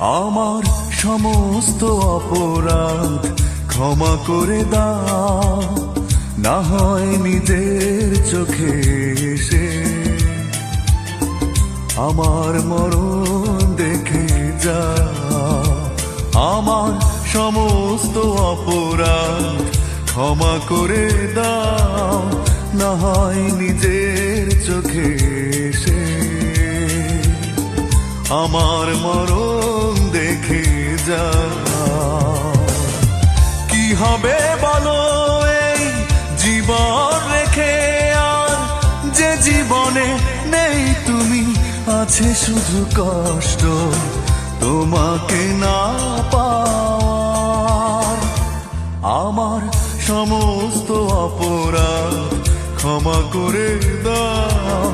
আমার সমস্ত অপরাধ ক্ষমা করে দাও, না হয় নিজের চোখে এসে। আমার মরণ দেখে যা আমার সমস্ত অপরাধ ক্ষমা করে দাও, না হয় নিজের চোখে এসে। আমার মরণ কি হবে বলো এই জীবন রেখে আর যে জীবনে নেই তুমি, আছে শুধু কষ্ট তোমাকে না পাওয়ার। আমার সমস্ত অপরাধ ক্ষমা করে দাও,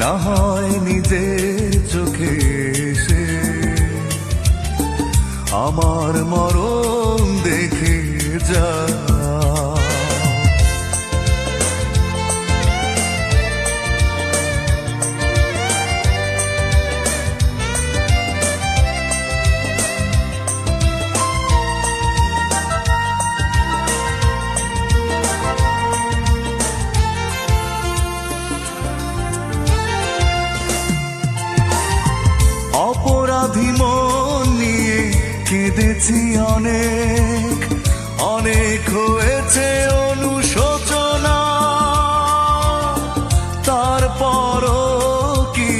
না হয় নিজের আমার মরণ দেখে যা। অপরাধী কেঁদেছি অনেক অনেক হয়েছে অনুশোচনা। তারপরও কি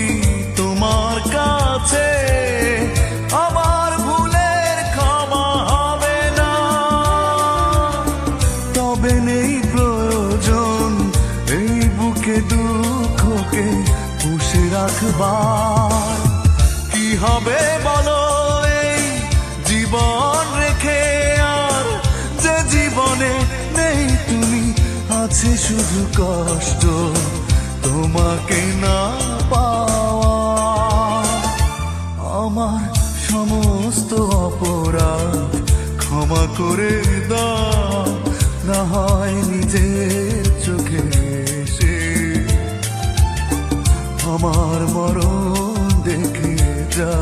তোমার কাছে আমার ভুলের ক্ষমা হবে না? তবে নেই প্রয়োজন এই বুকে দুঃখকে পুষে রাখবার। কি হবে বলো? জীবন রেখে আর যে জীবনে নেই তুমি, আছে শুধু কষ্ট তোমাকে না পাওয়া। আমার সমস্ত অপরাধ ক্ষমা করে দাও, না হয় নিজের চোখে এসে। আমার মরণ দেখে যা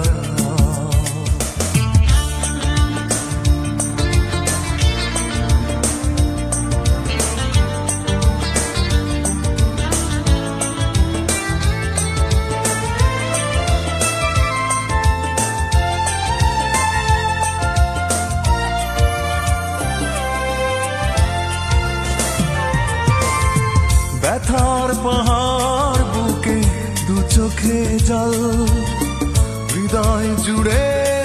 পাহাড় বুকে দু চোখে জল হৃদয় জুড়ে